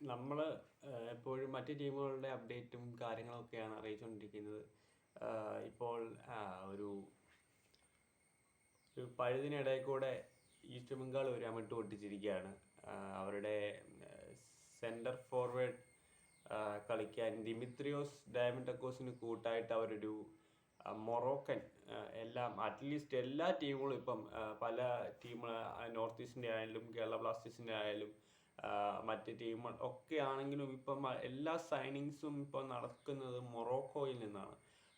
നമ്മൾ എപ്പോഴും മറ്റു ടീമുകളുടെ അപ്ഡേറ്റും കാര്യങ്ങളൊക്കെയാണ് അറിയിച്ചുകൊണ്ടിരിക്കുന്നത് ഇപ്പോൾ ഒരു ഒരു പഴുതിനിടയിൽ കൂടെ ഈസ്റ്റ് ബംഗാൾ ഒരു അമിട്ട് പൊട്ടിച്ചിരിക്കുകയാണ്. അവരുടെ സെന്റർ ഫോർവേഡ് കളിക്കാൻ ദിമിത്രിയോസ് ഡയമണ്ടക്കോസിന് കൂട്ടായിട്ട് അവരൊരു മൊറോക്കൻ എല്ലാം അറ്റ്ലീസ്റ്റ് എല്ലാ ടീമുകളും ഇപ്പം പല ടീമുകൾ നോർത്ത് ഈസ്റ്റിന്റെ ആയാലും കേരള ബ്ലാസ്റ്റേഴ്സിന്റെ ആയാലും മറ്റ് ടീമുകൾ ഒക്കെ ആണെങ്കിലും ഇപ്പം എല്ലാ സൈനിങ്സും ഇപ്പോൾ നടക്കുന്നത് മൊറോക്കോയിൽ നിന്നാണ്.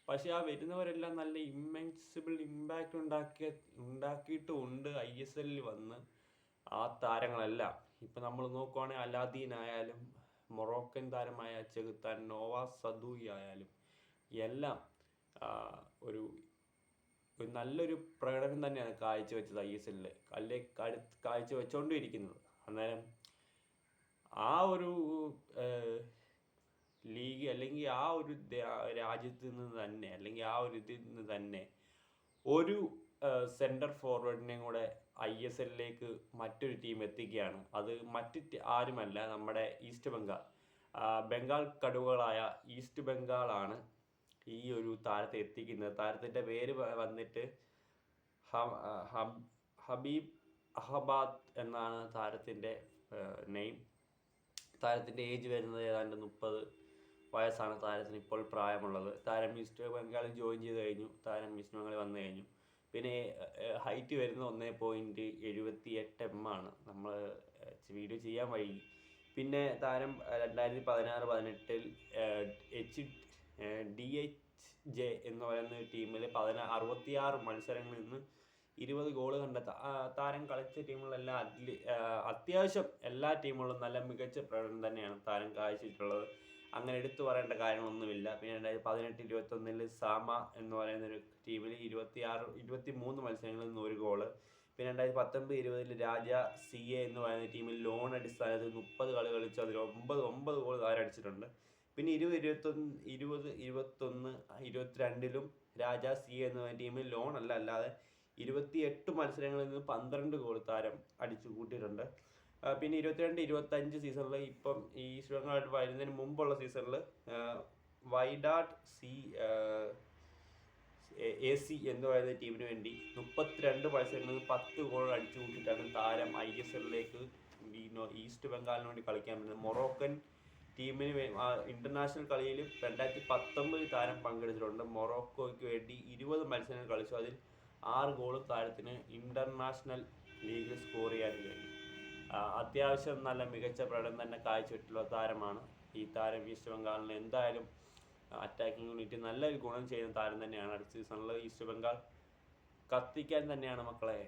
പക്ഷേ ആ വരുന്നവരെല്ലാം നല്ല ഇമ്മെൻസിബിൾ ഇമ്പാക്റ്റ് ഉണ്ടാക്കിയ ഉണ്ടാക്കിയിട്ടും ഉണ്ട് ഐ എസ് എല്ലിൽ വന്ന് ആ താരങ്ങളെല്ലാം. ഇപ്പം നമ്മൾ നോക്കുവാണെങ്കിൽ അലാദീൻ ആയാലും മൊറോക്കൻ താരമായ ചെകുത്താൻ നോവ സദൂയി ആയാലും എല്ലാം ഒരു ഒരു നല്ലൊരു പ്രകടനം തന്നെയാണ് കാഴ്ചവെച്ചത് ഐ എസ് എല്ലിൽ അല്ലെ കാഴ്ച വെച്ചുകൊണ്ടിരിക്കുന്നത് അന്നേരം ആ ഒരു ലീഗ് അല്ലെങ്കിൽ ആ ഒരു രാജ്യത്ത് നിന്ന് തന്നെ അല്ലെങ്കിൽ ആ ഒരു ഇതിൽ നിന്ന് തന്നെ ഒരു സെന്റർ ഫോർവേഡിനെയും കൂടെ ഐ എസ് എല്ലിലേക്ക് മറ്റൊരു ടീം എത്തിക്കുകയാണ്. അത് മറ്റ് ആരുമല്ല നമ്മുടെ ഈസ്റ്റ് ബംഗാൾ ബംഗാൾ കടുവകളായ ഈസ്റ്റ് ബംഗാളാണ് ഈ ഒരു താരത്തെ എത്തിക്കുന്നത്. താരത്തിന്റെ പേര് വന്നിട്ട് ഹബ് ഹബീബ് അഹബാദ് എന്നാണ് താരത്തിന്റെ നെയിം താരത്തിന്റെ ഏജ് വരുന്നത് ഏതാണ്ട് മുപ്പത് വയസ്സാണ് താരത്തിന് ഇപ്പോൾ പ്രായമുള്ളത്. താരം ഈസ്റ്റ് ബംഗാളിൽ ജോയിൻ ചെയ്ത് കഴിഞ്ഞു. താരം ഈസ്റ്റ് ബംഗാളിൽ വന്നു കഴിഞ്ഞു. പിന്നെ ഹൈറ്റ് വരുന്നത് ഒന്നേ പോയിന്റ് എഴുപത്തി എട്ട് എം ആണ്. നമ്മൾ വീഡിയോ ചെയ്യാൻ വൈകി. പിന്നെ താരം രണ്ടായിരത്തി പതിനാറ് പതിനെട്ടിൽ എച്ച് ഡി എച്ച് ജെ എന്ന് പറയുന്ന ടീമിൽ പതിനാ അറുപത്തിയാറ് മത്സരങ്ങളിൽ നിന്ന് ഇരുപത് ഗോൾ കണ്ട താരം കളിച്ച ടീമുകളെല്ലാം ആ, അത്യാവശ്യം എല്ലാ ടീമുകളും നല്ല മികച്ച പ്രകടനം തന്നെയാണ് താരം കാഴ്ചയിട്ടുള്ളത് അങ്ങനെ എടുത്തു പറയേണ്ട കാര്യങ്ങളൊന്നുമില്ല. പിന്നെ രണ്ടായിരത്തി പതിനെട്ട് ഇരുപത്തൊന്നിൽ സാമ എന്ന് പറയുന്ന ഒരു ടീമിൽ ഇരുപത്തി ആറ് ഇരുപത്തി മൂന്ന് മത്സരങ്ങളിൽ നിന്ന് ഒരു ഗോൾ പിന്നെ രണ്ടായിരത്തി പത്തൊമ്പത് ഇരുപതിൽ രാജ സി എ എന്ന് പറയുന്ന ടീമിൽ ലോൺ അടിസ്ഥാനത്തിൽ മുപ്പത് കളി കളിച്ചു. അതിൽ ഒമ്പത് ഒമ്പത് ഗോൾ താരം അടിച്ചിട്ടുണ്ട്. പിന്നെ ഇരുപത് ഇരുപത്തൊന്ന് ഇരുപത് ഇരുപത്തൊന്ന് ഇരുപത്തിരണ്ടിലും രാജ സി എ എന്ന് പറയുന്ന ടീമിൽ ലോൺ അല്ല അല്ലാതെ ഇരുപത്തിയെട്ട് മത്സരങ്ങളിൽ നിന്ന് പന്ത്രണ്ട് ഗോൾ താരം അടിച്ചു കൂട്ടിയിട്ടുണ്ട്. പിന്നെ ഇരുപത്തിരണ്ട് ഇരുപത്തഞ്ച് സീസണിൽ ഇപ്പം ഈ ശ്രീലങ്കമായിട്ട് വരുന്നതിന് മുമ്പുള്ള സീസണിൽ വൈഡാഡ് സി എ സി എന്ന് പറയുന്ന ടീമിന് വേണ്ടി മുപ്പത്തിരണ്ട് മത്സരങ്ങളിൽ നിന്ന് പത്ത് ഗോൾ അടിച്ചു കൂട്ടിയിട്ടാണ് താരം ഐ എസ് എല്ലിലേക്ക് ഈസ്റ്റ് ബംഗാളിന് വേണ്ടി കളിക്കാൻ പറ്റുന്നത് മൊറോക്കൻ ടീമിന് വേണ്ടി ഇന്റർനാഷണൽ കളിയിൽ രണ്ടായിരത്തി പത്തൊമ്പതിൽ താരം പങ്കെടുത്തിട്ടുണ്ട്. മൊറോക്കോയ്ക്ക് വേണ്ടി ഇരുപത് മത്സരങ്ങൾ കളിച്ചു. അതിൽ ആറ് ഗോൾ താരത്തിന് ഇന്റർനാഷണൽ ലീഗിൽ സ്കോർ ചെയ്യാൻ കഴിഞ്ഞു അത്യാവശ്യം നല്ല മികച്ച പ്രകടനം തന്നെ കാഴ്ചവെച്ചിട്ടുള്ള താരമാണ്. ഈ താരം ഈസ്റ്റ് ബംഗാളിന് എന്തായാലും അറ്റാക്കിംഗ് യൂണിറ്റ് നല്ലൊരു ഗുണം ചെയ്യുന്ന താരം തന്നെയാണ് അടുത്ത സീസണിൽ ഈസ്റ്റ് ബംഗാൾ. കത്തിക്കാൻ തന്നെയാണ് മക്കളെ